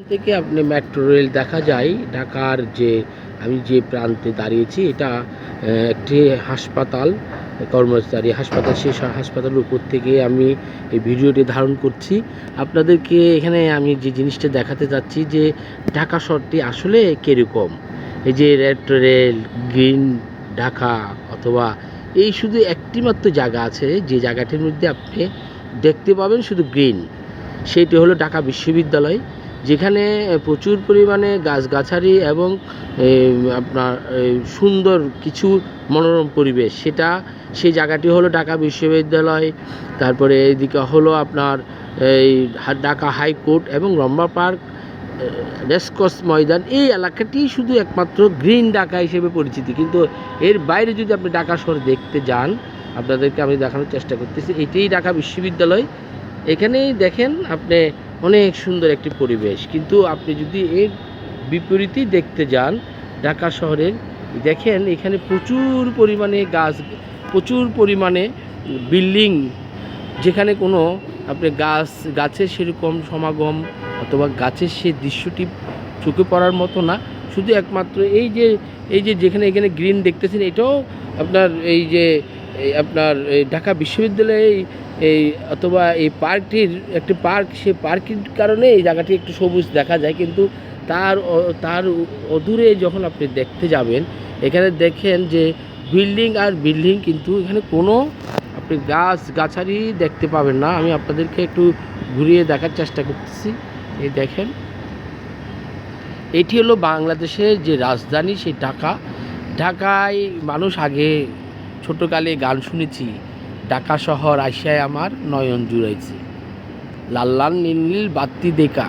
থেকে আপনি metro rail দেখা যায়, ঢাকার যে আমি যে প্রান্তে দাঁড়িয়েছি, এটা একটি হাসপাতাল, কর্মচারী হাসপাতাল, সেই হাসপাতালের উপর থেকে আমি এই ভিডিওটি ধারণ করছি। আপনাদেরকে এখানে আমি যে জিনিসটা দেখাতে যাচ্ছি যে ঢাকা শহরটি আসলে কীরকম? এই যে রেড রেল গ্রিন ঢাকা অথবা এই শুধু একটি মাত্র জায়গা আছে, যে জায়গাটির মধ্যে আপনি দেখতে পাবেন শুধু গ্রিন সেইটি হলো ঢাকা বিশ্ববিদ্যালয়। যেখানে প্রচুর পরিমাণে গাছগাছালি এবং আপনার সুন্দর কিছু মনোরম পরিবেশ। সেটা, সেই জায়গাটি হলো ঢাকা বিশ্ববিদ্যালয়। তারপরে এইদিকে হলো আপনার, এই ঢাকা হাইকোর্ট এবং রম্বা পার্ক রেসকোর্স ময়দান। এই এলাকাটি শুধু একমাত্র গ্রিন ঢাকা হিসেবে পরিচিতি। কিন্তু এর বাইরে যদি আপনি ঢাকা শহর দেখতে যান, আপনাদেরকে আমি দেখানোর চেষ্টা করতেছি। এটাই ঢাকা বিশ্ববিদ্যালয়। এখানেই দেখেন আপনি অনেক সুন্দর একটি পরিবেশ। কিন্তু আপনি যদি এর বিপরীতেই দেখতে যান, ঢাকা শহরের, দেখেন এখানে প্রচুর পরিমাণে গাছ, প্রচুর পরিমাণে বিল্ডিং, যেখানে কোনো আপনি গাছ, গাছের সেরকম সমাগম অথবা গাছের সে দৃশ্যটি চোখে পড়ার মতো না। শুধু একমাত্র এই যে এই যে যেখানে এখানে গ্রিন দেখতেছেন, এটাও আপনার এই যে এই আপনার এই ঢাকা বিশ্ববিদ্যালয়ে এই- অথবা এই পার্কটির একটি পার্ক সেই পার্কের কারণে এই জায়গাটি একটু সবুজ দেখা যায়। কিন্তু তার তার অদূরে যখন আপনি দেখতে যাবেন, এখানে দেখেন যে বিল্ডিং আর বিল্ডিং কিন্তু এখানে কোনো আপনি গাছ, গাছালি দেখতে পাবেন না। আমি আপনাদেরকে একটু ঘুরিয়ে দেখার চেষ্টা করতেছি। এই দেখেন। এটি হলো বাংলাদেশের যে রাজধানী, সেই ঢাকা। ঢাকায় মানুষ আগে ছোটোকালে গান শুনেছি, ঢাকা শহর আইসায় আমার নয়ন জুড়াইছে। লাল লাল, নীল নীল বাত্তি দেখা,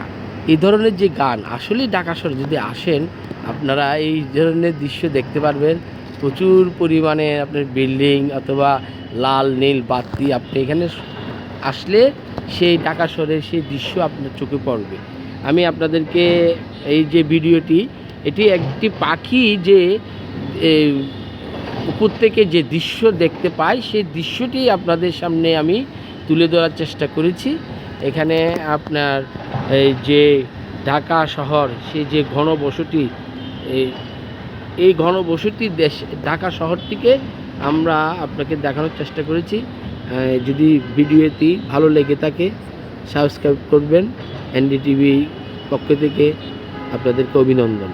এই ধরনের যে গান আসলে ঢাকা শহর যদি আসেন, আপনারা এই ধরনের দৃশ্য দেখতে পারবেন। প্রচুর পরিমাণে আপনার বিল্ডিং অথবা লাল নীল বাতি আপনি এখানে আসলে সেই ঢাকা শহরের সেই দৃশ্য আপনার চোখে পড়বে। আমি আপনাদেরকে এই যে ভিডিওটি, এটি একটি পাখি যে উপর থেকে যে দৃশ্য দেখতে পাই সেই দৃশ্যটি আপনাদের সামনে আমি তুলে ধরার চেষ্টা করেছি। এখানে আপনার এই যে ঢাকা শহর সেই যে ঘনবসতি এই এই ঘনবসতি দেশ, ঢাকা শহরটিকে আমরা আপনাকে দেখানোর চেষ্টা করেছি। যদি ভিডিওটি ভালো লেগে থাকে, সাবস্ক্রাইব করবেন। এনডিটিভি পক্ষ থেকে আপনাদেরকে অভিনন্দন।